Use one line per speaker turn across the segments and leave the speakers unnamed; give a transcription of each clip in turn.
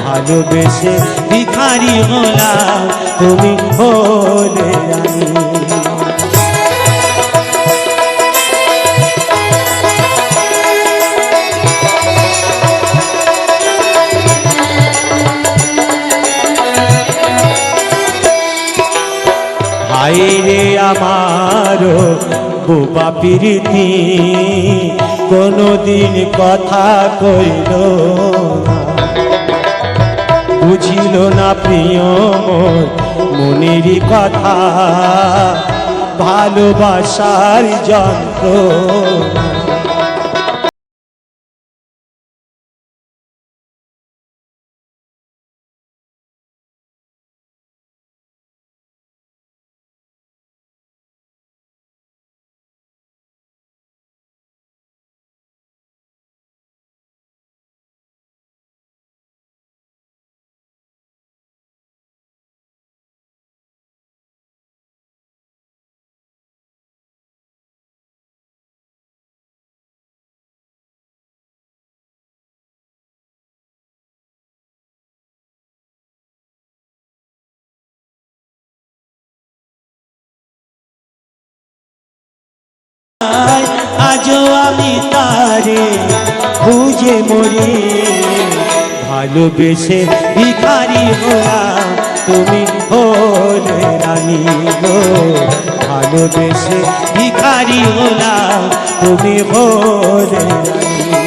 ভালোবেসে ভিখারি হলাম তুমি হলে রে আমার বোবা প্রীতি কোনদিন কথা কইল বুঝিল না প্রিয় মোর মনেরই কথা ভালোবাসার যন্ত্র। তারে খুঁজে মরি। ভালোবেসে ভিখারি হোলা তুমি হলে রানী গো। ভালোবেসে ভিখারি হোলা তুমি হলে রানী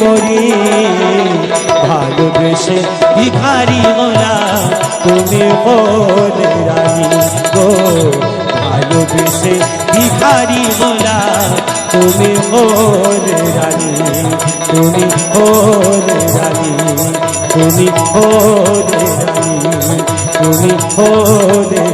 মরি ভালোবেসে ভিখারি হলা, তুমি বলে রানী গো। ভালোবেসে ভিখারি হলা, তুমি বলে রানী, তুমি বলে রানী, তুমি বলে রানী, তুমি বলে